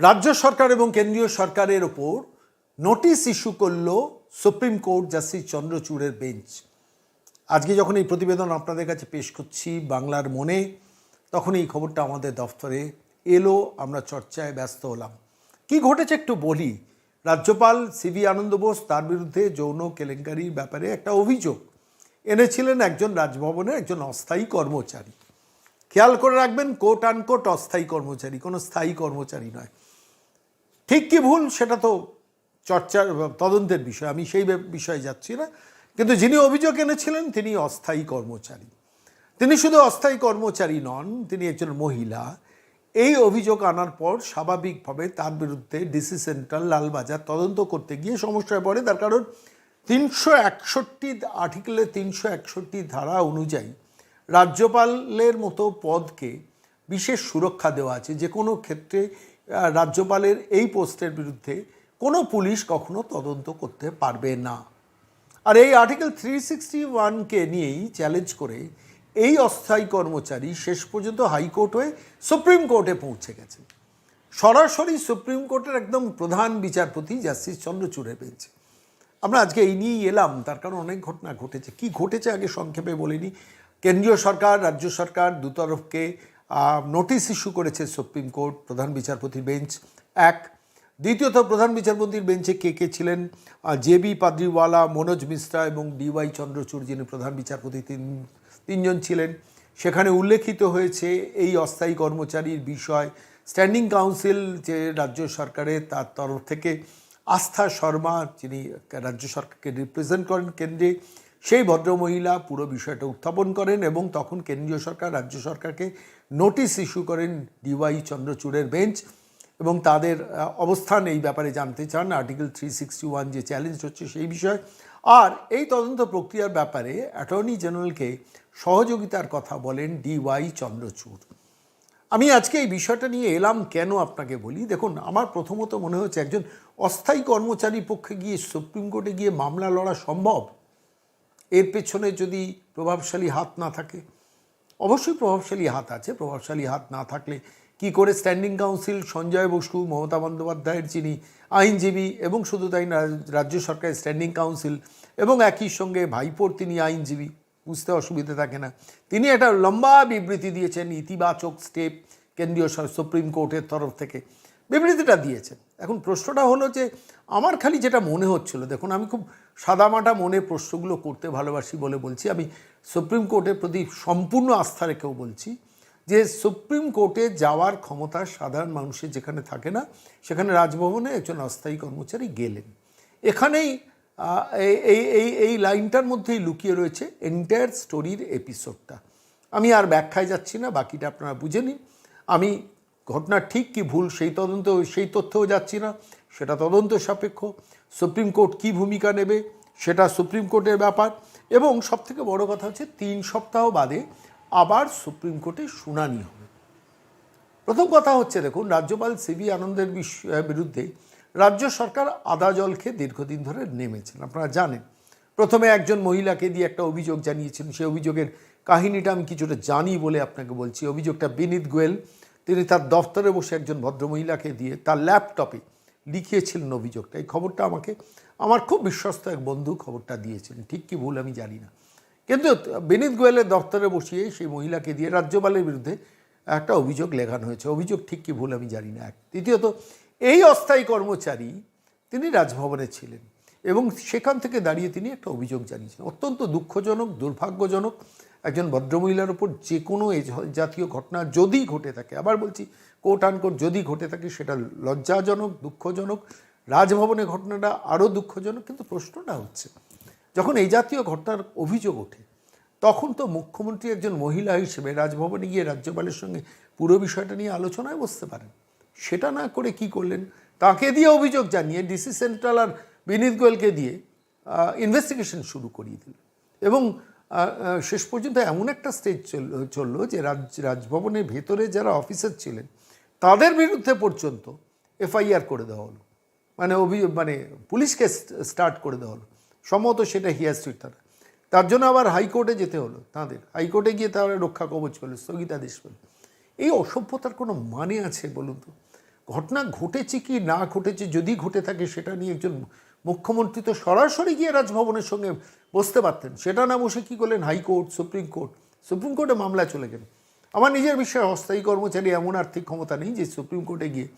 রাজ্য সরকার এবং কেন্দ্রীয় সরকারের ওপর নোটিশ ইস্যু করল সুপ্রিম কোর্ট জাস্টিস চন্দ্রচূড়ের বেঞ্চ। আজকে যখন এই প্রতিবেদন আপনাদের কাছে পেশ করছি বাংলার মনে, তখন এই খবরটা আমাদের দফতরে এলো, আমরা চর্চায় ব্যস্ত হলাম। কি ঘটেছে একটু বলি। রাজ্যপাল সিভি আনন্দ বোস তার বিরুদ্ধে যৌন কেলেঙ্কারির ব্যাপারে একটা অভিযোগ এনেছিলেন একজন রাজভবনের একজন অস্থায়ী কর্মচারী। খেয়াল করে রাখবেন কোট আনকোট অস্থায়ী কর্মচারী, কোনো স্থায়ী কর্মচারী নয়। ঠিক কি ভুল সেটা তো চর্চার তদন্তের বিষয়। আমি সেই বিষয়ে যাচ্ছি না। কিন্তু যিনি অভিযোগ এনেছিলেন তিনি অস্থায়ী কর্মচারী। তিনি শুধু অস্থায়ী কর্মচারী নন, তিনি একজন মহিলা। এই অভিযোগ আনার পর স্বাভাবিকভাবে তার বিরুদ্ধে ডিসি সেন্ট্রাল লালবাজার তদন্ত করতে গিয়ে সমস্যায় পড়ে। তার কারণ তিনশো একষট্টি আর্টিকেলে তিনশো একষট্টি ধারা অনুযায়ী রাজ্যপালের মতো পদকে বিশেষ সুরক্ষা দেওয়া আছে। যে কোনো ক্ষেত্রে রাজ্যপালের এই পোস্টের বিরুদ্ধে কোনো পুলিশ কখনো তদন্ত করতে পারবে না। আর এই আর্টিকেল থ্রি সিক্সটি ওয়ানকে নিয়েই চ্যালেঞ্জ করে এই অস্থায়ী কর্মচারী শেষ পর্যন্ত হাইকোর্ট হয়ে সুপ্রিম কোর্টে পৌঁছে গেছে। সরাসরি সুপ্রিম কোর্টের একদম প্রধান বিচারপতি জাস্টিস চন্দ্রচূড়ের পেয়েছে আমরা আজকে এই নিয়েই এলাম, তার কারণ অনেক ঘটনা ঘটেছে। কি ঘটেছে আগে সংক্ষেপে বলিনি। কেন্দ্রীয় সরকার, রাজ্য সরকার দুতরফকে নোটিশ ইস্যু করেছে সুপ্রিম কোর্ট, প্রধান বিচারপতির বেঞ্চ এক। দ্বিতীয়ত, প্রধান বিচারপতির বেঞ্চে কে কে ছিলেন? জে বি পাদ্রিওয়ালা, মনোজ মিশ্রা এবং ডিওয়াই চন্দ্রচূড়, যিনি প্রধান বিচারপতি, তিন, তিনজন ছিলেন। সেখানে উল্লেখিত হয়েছে এই অস্থায়ী কর্মচারীর বিষয়। স্ট্যান্ডিং কাউন্সিল, যে রাজ্য সরকারের, তার তরফ থেকে আস্থা শর্মা, যিনি রাজ্য সরকারকে রিপ্রেজেন্ট করেন কেন্দ্রে, সেই ভদ্রমহিলা পুরো বিষয়টা উত্থাপন করেন এবং তখন কেন্দ্রীয় সরকার রাজ্য সরকারকে নোটিশ ইস্যু করেন ডিওয়াই চন্দ্রচূড়ের বেঞ্চ এবং তাদের অবস্থান এই ব্যাপারে জানতে চান। আর্টিকেল থ্রি সিক্সটি ওয়ান যে চ্যালেঞ্জ হচ্ছে সেই বিষয়। আর এই তদন্ত প্রক্রিয়ার ব্যাপারে অ্যাটর্নি জেনারেলকে সহযোগিতার কথা বলেন ডিওয়াই চন্দ্রচূড়। আমি আজকে এই বিষয়টা নিয়ে এলাম কেন আপনাকে বলি? দেখুন, আমার প্রথমত মনে হচ্ছে একজন অস্থায়ী কর্মচারী পক্ষে গিয়ে সুপ্রিম কোর্টে গিয়ে মামলা লড়া সম্ভব? এর পেছনে যদি প্রভাবশালী হাত না থাকে অবশ্যই প্রভাবশালী হাত আছে। প্রভাবশালী হাত না থাকলে কি করে স্ট্যান্ডিং কাউন্সিল সঞ্জয় বসু, মমতা বন্দ্যোপাধ্যায়ের যিনি আইনজীবী এবং শুধু তাই না, রাজ্য সরকারের স্ট্যান্ডিং কাউন্সিল এবং একই সঙ্গে ভাইপোর তিনি আইনজীবী, বুঝতে অসুবিধে থাকে না। তিনি একটা লম্বা বিবৃতি দিয়েছেন, ইতিবাচক স্টেপ কেন্দ্রীয় সুপ্রিম কোর্টের তরফ থেকে। বিবৃতিটা দিয়েছেন। এখন প্রশ্নটা হলো যে, আমার খালি যেটা মনে হচ্ছিল, দেখুন আমি খুব সাদামাটা মনে প্রশ্নগুলো করতে ভালোবাসি বলে বলছি, আমি সুপ্রিম কোর্টের প্রতি সম্পূর্ণ আস্থা রেখেও বলছি যে, সুপ্রিম কোর্টে যাওয়ার ক্ষমতা সাধারণ মানুষের যেখানে থাকে না, সেখানে রাজভবনে একজন অস্থায়ী কর্মচারী গেলেন। এখানেই এই- এই এই লাইনটার মধ্যেই লুকিয়ে রয়েছে এন্টায়ার স্টোরির এপিসোডটা আমি আর ব্যাখ্যায় যাচ্ছি না, বাকিটা আপনারা বুঝে নিন। আমি ঘটনা ঠিক কি ভুল, সেই তদন্ত সেই তথ্যও যাচ্ছি না। সেটা তদন্ত সাপেক্ষ। সুপ্রিম কোর্ট কি ভূমিকা নেবে, সেটা সুপ্রিম কোর্টের ব্যাপার। এবং সবথেকে বড় কথা হচ্ছে, তিন সপ্তাহ বাদে আবার সুপ্রিম কোর্টে শুনানি হবে। প্রথম কথা হচ্ছে, দেখুন, রাজ্যপাল সিবি আনন্দের বিরুদ্ধে রাজ্য সরকার আদা জল খেয়ে দীর্ঘদিন ধরে নেমেছেন, আপনারা জানেন। প্রথমে একজন মহিলাকে দিয়ে একটা অভিযোগ জানিয়েছেন, সেই অভিযোগের কাহিনীটা আমি কিছুটা জানি বলে আপনাকে বলছি। অভিযোগটা বিনীত গোয়েল। তিনি তার দফতরে বসে একজন ভদ্রমহিলাকে দিয়ে তার ল্যাপটপে লিখিয়েছিলেন অভিযোগটা। এই খবরটা আমাকে, আমার খুব বিশ্বস্ত এক বন্ধু খবরটা দিয়েছিলেন। ঠিক কি ভুল আমি জানি না। কিন্তু বিনীত গোয়েলের দফতরে বসিয়ে সেই মহিলাকে দিয়ে রাজ্যপালের বিরুদ্ধে একটা অভিযোগ লেখানো হয়েছে। অভিযোগ ঠিক কি ভুল আমি জানি না। এক দ্বিতীয়ত, এই অস্থায়ী কর্মচারী তিনি রাজভবনে ছিলেন এবং সেখান থেকে দাঁড়িয়ে তিনি একটা অভিযোগ জানিয়েছেন। অত্যন্ত দুঃখজনক, দুর্ভাগ্যজনক একজন ভদ্রমহিলার উপর যে কোনো এই জাতীয় ঘটনা যদি ঘটে থাকে, আবার বলছি কোট আনকোট যদি ঘটে থাকে, সেটা লজ্জাজনক, দুঃখজনক, রাজভবনে ঘটনাটা আরও দুঃখজনক, কিন্তু প্রশ্নটা হচ্ছে, যখন এই জাতীয় ঘটনার অভিযোগ ওঠে, তখন তো মুখ্যমন্ত্রী একজন মহিলা হিসেবে রাজভবনে গিয়ে রাজ্যপালের সঙ্গে পুরো বিষয়টা নিয়ে আলোচনায় বসতে পারেন। সেটা না করে কি করলেন? তাকে দিয়ে অভিযোগ জানিয়ে ডিসি সেন্ট্রাল আর বিনীত গোয়েলকে দিয়ে ইনভেস্টিগেশন শুরু করিয়ে দিল এবং শেষ পর্যন্ত এমন একটা স্টেজ চলল যে রাজ, রাজভবনের ভেতরে যারা অফিসার ছিলেন, তাদের বিরুদ্ধে পর্যন্ত এফআইআর করে দেওয়া হলো। মানে অভিযোগ মানে পুলিশকে স্টার্ট করে দেওয়া হলো। সম্ভবত সেটা হিয়ার স্ট্রিট তারা তার জন্য আবার হাইকোর্টে যেতে হলো তাদের। হাইকোর্টে গিয়ে তারা রক্ষা কবচ পেল স্থগিতাদেশ পেল এই অসভ্যতার কোনো মানে আছে বলুন তো? ঘটনা ঘটেছে কি, না ঘটেছে, যদি ঘটে থাকে সেটা নিয়ে একজন মুখ্যমন্ত্রী তো সরাসরি গিয়ে রাজভবনের সঙ্গে বসতে পারতেন। সেটা না বসে কি করলেন? High court, supreme court. সুপ্রিম কোর্টে মামলা চলে গেল। আমার নিজের বিষয়ে অস্থায়ী কর্মচারী এমন আর্থিক ক্ষমতা নেই যে সুপ্রিম কোর্টে গিয়ে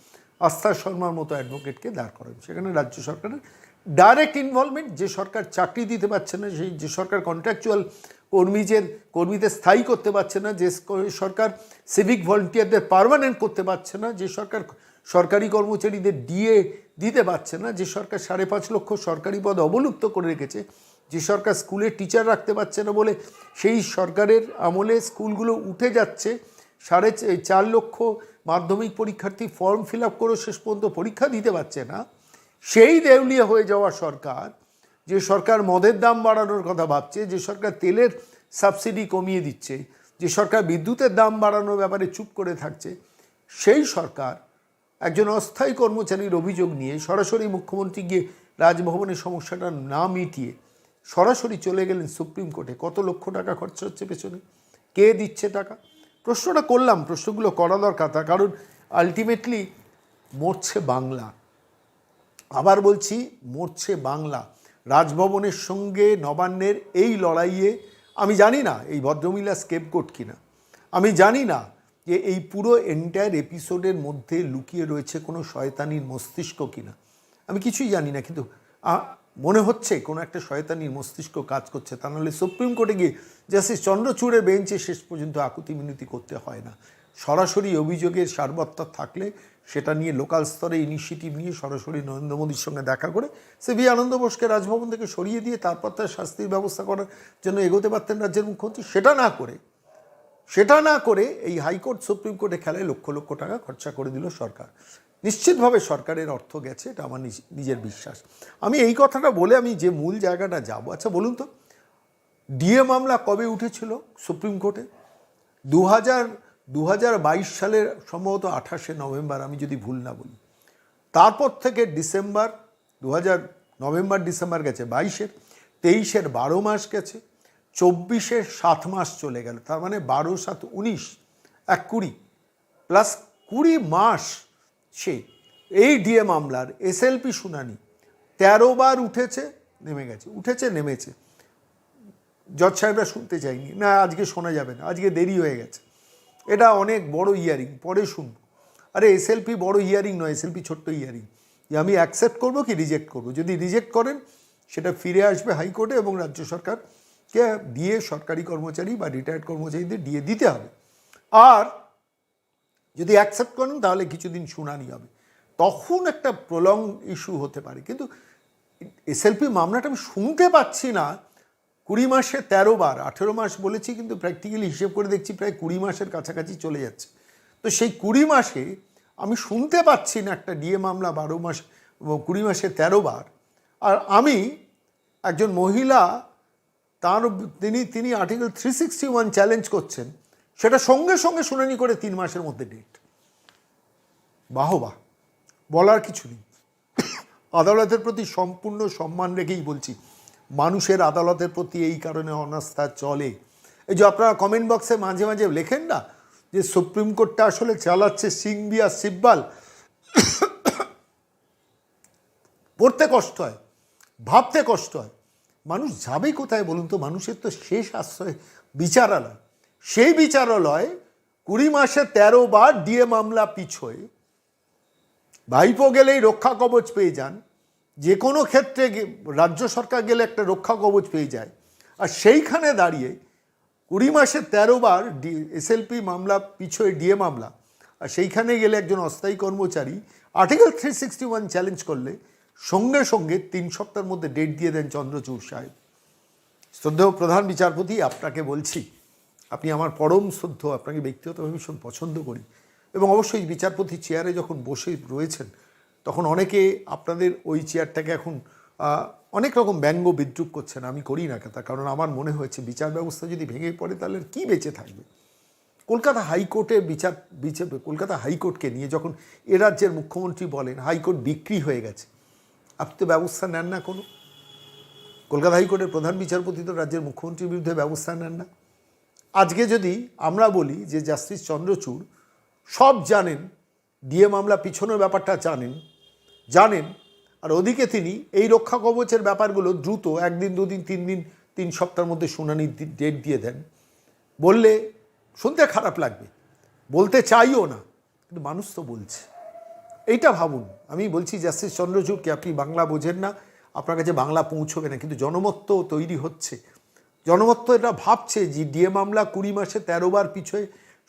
আস্থা শর্মার মতো অ্যাডভোকেটকে দাঁড় করেন সেখানে রাজ্য সরকারের ডাইরেক্ট ইনভলভমেন্ট যে সরকার চাকরি দিতে পারছে না, সেই যে সরকার কন্ট্রাকচুয়াল কর্মীদের কর্মীদের স্থায়ী করতে পারছে না, যে সরকার সিভিক ভলেন্টিয়ারদের পার্মানেন্ট করতে পারছে না, যে সরকার, সরকারি কর্মচারীদের ডিএ দিতে পারছে না, যে সরকার সাড়ে পাঁচ লক্ষ সরকারি পদ অবলুপ্ত করে রেখেছে, যে সরকার স্কুলে টিচার রাখতে পারছে না বলে সেই সরকারের আমলে স্কুলগুলো উঠে যাচ্ছে, সাড়ে চার লক্ষ মাধ্যমিক পরীক্ষার্থী ফর্ম ফিল আপ করেও শেষ পর্যন্ত পরীক্ষা দিতে পারছে না। সেই দেউলিয়া হয়ে যাওয়া সরকার, যে সরকার মদের দাম বাড়ানোর কথা ভাবছে, যে সরকার তেলের সাবসিডি কমিয়ে দিচ্ছে, যে সরকার বিদ্যুতের দাম বাড়ানোর ব্যাপারে চুপ করে থাকছে, সেই সরকার একজন অস্থায়ী কর্মচারীর অভিযোগ নিয়ে সরাসরি মুখ্যমন্ত্রী গিয়ে রাজভবনের সমস্যাটা না মিটিয়ে সরাসরি চলে গেলেন সুপ্রিম কোর্টে। কত লক্ষ টাকা খরচা হচ্ছে পেছনে? কে দিচ্ছে টাকা? প্রশ্নটা করলাম, প্রশ্নগুলো করা দরকার তার কারণ আলটিমেটলি মরছে বাংলা। আবার বলছি, মরছে বাংলা। রাজভবনের সঙ্গে নবান্নের এই লড়াইয়ে আমি জানি না এই ভদ্রমিলা স্কেপগোট কিনা। আমি জানি না যে এই পুরো এন্টায়ার এপিসোডের মধ্যে লুকিয়ে রয়েছে কোনো শয়তানির মস্তিষ্ক কিনা? আমি কিছুই জানি না, কিন্তু মনে হচ্ছে কোনো একটা শয়তানির মস্তিষ্ক কাজ করছে। তা নাহলে সুপ্রিম কোর্টে গিয়ে জাস্টিস চন্দ্রচূড়ের বেঞ্চে শেষ পর্যন্ত আকুতি মিনতি করতে হয় না। সরাসরি অভিযোগের সারবত্তা থাকলে সেটা নিয়ে লোকাল স্তরে ইনিশিয়েটিভ নিয়ে সরাসরি নরেন্দ্র মোদীর সঙ্গে দেখা করে সে ভি আনন্দ বোসকে রাজভবন থেকে সরিয়ে দিয়ে তারপর তার শাস্তির ব্যবস্থা করার জন্য এগোতে পারতেন রাজ্যের মুখ্যমন্ত্রী। সেটা না করে সেটা না করে এই হাইকোর্ট, সুপ্রিম কোর্টে খেলায় লক্ষ লক্ষ টাকা খরচা করে দিল সরকার। নিশ্চিতভাবে সরকারের অর্থ গেছে, এটা আমার নিজ- নিজের বিশ্বাস। আমি এই কথাটা বলে আমি যে মূল জায়গাটা যাব আচ্ছা বলুন তো, ডিএ মামলা কবে উঠেছিল সুপ্রিম কোর্টে? দু হাজার দু সালের সম্ভবত আঠাশে নভেম্বর, আমি যদি ভুল না বলি। তারপর থেকে ডিসেম্বর দু হাজার নভেম্বর, ডিসেম্বর গেছে, বাইশের, তেইশের, বারো মাস গেছে। চব্বিশের সাত মাস চলে গেল, তার মানে বারো সাত উনিশ, এক কুড়ি, প্লাস কুড়ি মাস সে এই ডিএ মামলার এসএলপি শুনানি তেরো বার উঠেছে, নেমে গেছে, উঠেছে, নেমেছে। জজ সাহেবরা শুনতে চাইনি, না, আজকে শোনা যাবে না, আজকে দেরি হয়ে গেছে। এটা অনেক বড় ইয়ারিং পরে শুনব। আরে এসএলপি বড় ইয়ারিং নয় এসএলপি ছোট্ট ইয়ারিং আমি অ্যাকসেপ্ট করব কি রিজেক্ট করব? যদি রিজেক্ট করেন, সেটা ফিরে আসবে হাইকোর্টে এবং রাজ্য সরকারকে দিয়ে সরকারি কর্মচারী বা রিটায়ার্ড কর্মচারীদের দিয়ে দিতে হবে। আর যদি অ্যাকসেপ্ট করেন, তাহলে কিছুদিন শুনানি হবে। তখন একটা প্রলং ইস্যু হতে পারে। কিন্তু এসএলপি মামলাটা আমি শুনতে পাচ্ছি না। কুড়ি মাসে তেরো বার, আঠেরো মাস বলেছি, কিন্তু প্র্যাকটিক্যালি হিসেব করে দেখছি প্রায় কুড়ি মাসের কাছাকাছি চলে যাচ্ছে। তো সেই কুড়ি মাসে আমি শুনতে পাচ্ছি না একটা ডিএ মামলা বারো মাস, কুড়ি মাসে তেরো বার। আর আমি একজন মহিলা তার তিনি তিনি article three sixty one challenge করছেন। সেটা সঙ্গে সঙ্গে শুনানি করে তিন মাসের মধ্যে ডেট বাহবা, বলার কিছু নেই। আদালতের প্রতি সম্পূর্ণ সম্মান রেখেই বলছি, মানুষের আদালতের প্রতি এই কারণে অনাস্থা চলে। এই যে আপনারা কমেন্ট বক্সে মাঝে মাঝে লেখেন না, যে সুপ্রিম কোর্টটা আসলে চালাচ্ছে সিংবি আর সিব্বাল। পড়তে কষ্ট হয়, ভাবতে কষ্ট হয়। মানুষ যাবে কোথায় বলুন তো? মানুষের তো শেষ আশ্রয় বিচারালয়। সেই বিচারালয় কুড়ি মাসে তেরো বার ডিএ মামলা পিছোয় ভাইপো গেলেই রক্ষা কবচ পেয়ে যান। যে কোনো ক্ষেত্রে রাজ্য সরকার গেলে একটা রক্ষা কবচ পেয়ে যায়। আর সেইখানে দাঁড়িয়ে কুড়ি মাসে তেরো বার ডি এসএলপি মামলা পিছোয় ডিএ মামলা। আর সেইখানে গেলে একজন অস্থায়ী কর্মচারী। Article three sixty one challenge করলে সঙ্গে সঙ্গে তিন সপ্তাহের মধ্যে ডেট দিয়ে দেন চন্দ্রচূড় সাহেব। শ্রদ্ধেয় প্রধান বিচারপতি, আপনাকে বলছি, আপনি আমার পরম শ্রদ্ধ, আপনাকে ব্যক্তিগতভাবে ভীষণ পছন্দ করি এবং অবশ্যই বিচারপতি চেয়ারে যখন বসে রয়েছেন, তখন অনেকে আপনাদের ওই চেয়ারটাকে এখন অনেক রকম ব্যঙ্গ বিদ্রুপ করছেন, আমি করি না তার কারণ আমার মনে হয়েছে বিচার ব্যবস্থা যদি ভেঙে পড়ে, তাহলে কী বেঁচে থাকবে? কলকাতা হাইকোর্টের বিচার বিচার, কলকাতা হাইকোর্টকে নিয়ে যখন এ রাজ্যের মুখ্যমন্ত্রী বলেন, হাইকোর্ট বিক্রি হয়ে গেছে আপনি তো ব্যবস্থা নেন না কোনো। কলকাতা হাইকোর্টের প্রধান বিচারপতি তো রাজ্যের মুখ্যমন্ত্রীর বিরুদ্ধে ব্যবস্থা নেন না। আজকে যদি আমরা বলি যে জাস্টিস চন্দ্রচূড় সব জানেন, ডিএ মামলা পিছনের ব্যাপারটা জানেন জানেন, আর ওদিকে তিনি এই রক্ষা কবচের ব্যাপারগুলো দ্রুত একদিন, দুদিন, তিন দিন, তিন সপ্তাহের মধ্যে শুনানির ডেট দিয়ে দেন। বললে শুনতে খারাপ লাগবে। বলতে চাইও না, কিন্তু মানুষ তো বলছে। এইটা ভাবুন। আমি বলছি, জাস্টিস চন্দ্রচূড়কে আপনি বাংলা বোঝেন না? আপনার কাছে বাংলা পৌঁছবে না, কিন্তু জনমত তো তৈরি হচ্ছে। জনমত তো এটা ভাবছে যে ডিএ মামলা কুড়ি মাসে তেরো বার পিছয়ে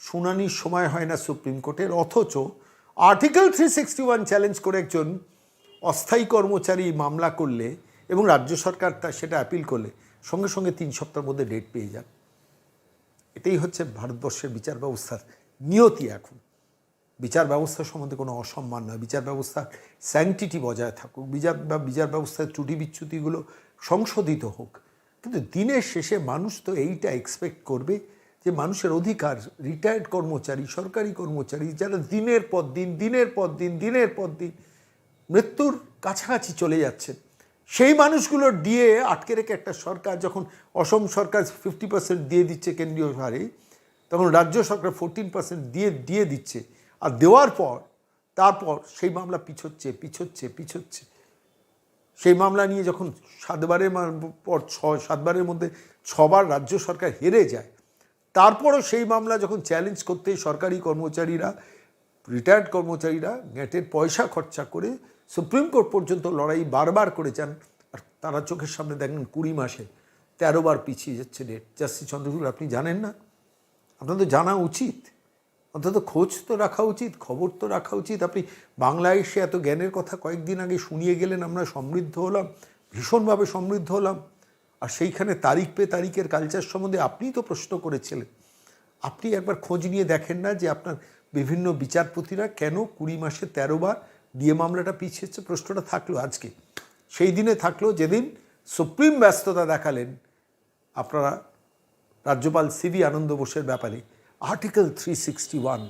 শুনানির সময় হয় না সুপ্রিম কোর্টের, অথচ article three sixty one challenge করে একজন অস্থায়ী কর্মচারী মামলা করলে এবং রাজ্য সরকার তা সেটা অ্যাপিল করলে, সঙ্গে সঙ্গে তিন সপ্তাহের মধ্যে ডেট পেয়ে যান। এটাই হচ্ছে ভারতবর্ষের বিচার ব্যবস্থার নিয়তি এখন। বিচার ব্যবস্থা সম্বন্ধে কোনো অসম্মান নয়। বিচার ব্যবস্থার স্যাংটিটি বজায় থাকুক, বিচার বা বিচার ব্যবস্থার ত্রুটি বিচ্যুতিগুলো সংশোধিত হোক। কিন্তু দিনের শেষে মানুষ তো এইটা এক্সপেক্ট করবে যে মানুষের অধিকার রিটায়ার্ড কর্মচারী, সরকারি কর্মচারী যারা দিনের পর দিন, দিনের পর দিন, দিনের পর দিন মৃত্যুর কাছাকাছি চলে যাচ্ছে। সেই মানুষগুলোর দিয়ে আটকে রেখে একটা সরকার যখন অসম সরকার ফিফটি পার্সেন্ট দিয়ে দিচ্ছে কেন্দ্রীয় হারে, তখন রাজ্য সরকার ফোরটিন পার্সেন্ট দিয়ে দিয়ে দিচ্ছে। আর দেওয়ার পর, তারপর সেই মামলা পিছোচ্ছে পিছোচ্ছে পিছোচ্ছে। সেই মামলা নিয়ে যখন সাতবারের পর ছ, সাতবারের মধ্যে ছবার রাজ্য সরকার হেরে যায়, তারপরও সেই মামলা যখন চ্যালেঞ্জ করতে সরকারি কর্মচারীরা রিটায়ার্ড কর্মচারীরা নেটের পয়সা খরচা করে সুপ্রিম কোর্ট পর্যন্ত লড়াই বারবার করে যান, আর তারা চোখের সামনে দেখেন কুড়ি মাসে তেরো বার পিছিয়ে যাচ্ছে ডেট জাস্টিস চন্দ্রচূড়, আপনি জানেন না? আপনার তো জানা উচিত। অন্তত খোঁজ তো রাখা উচিত, খবর তো রাখা উচিত। আপনি বাংলায় এসে এত জ্ঞানের কথা কয়েকদিন আগে শুনিয়ে গেলেন, আমরা সমৃদ্ধ হলাম, ভীষণভাবে সমৃদ্ধ হলাম। আর সেইখানে তারিখ পে তারিখের কালচার সম্বন্ধে আপনিই তো প্রশ্ন করেছিলেন। আপনি একবার খোঁজ নিয়ে দেখেন না যে আপনার বিভিন্ন বিচারপতিরা কেন কুড়ি মাসে তেরো বার ডিএ মামলাটা পিছিয়েছে? প্রশ্নটা থাকল আজকে। সেই দিনে থাকল যেদিন সুপ্রিম ব্যস্ততা দেখালেন আপনারা, রাজ্যপাল সিবি আনন্দ বোসের ব্যাপারে। Article three sixty one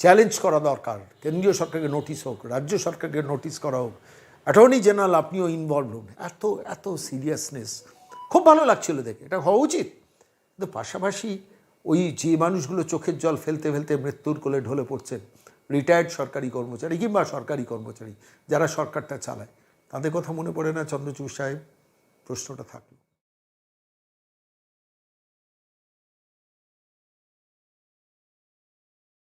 challenge করা দরকার। কেন্দ্রীয় সরকারকে নোটিশ হোক, রাজ্য সরকারকে নোটিশ করা হোক। অ্যাটর্নি জেনারেল আপনিও ইনভলভ হন এত এত সিরিয়াসনেস খুব ভালো লাগছিল দেখে, এটা হওয়া উচিত। কিন্তু পাশাপাশি ওই যে মানুষগুলো চোখের জল ফেলতে ফেলতে মৃত্যুর কোলে ঢলে পড়ছেন রিটায়ার্ড সরকারি কর্মচারী কিংবা সরকারি কর্মচারী, যারা সরকারটা চালায়, তাদের কথা মনে পড়ে না? চন্দ্রচূড় সাহেব, প্রশ্নটা থাকল।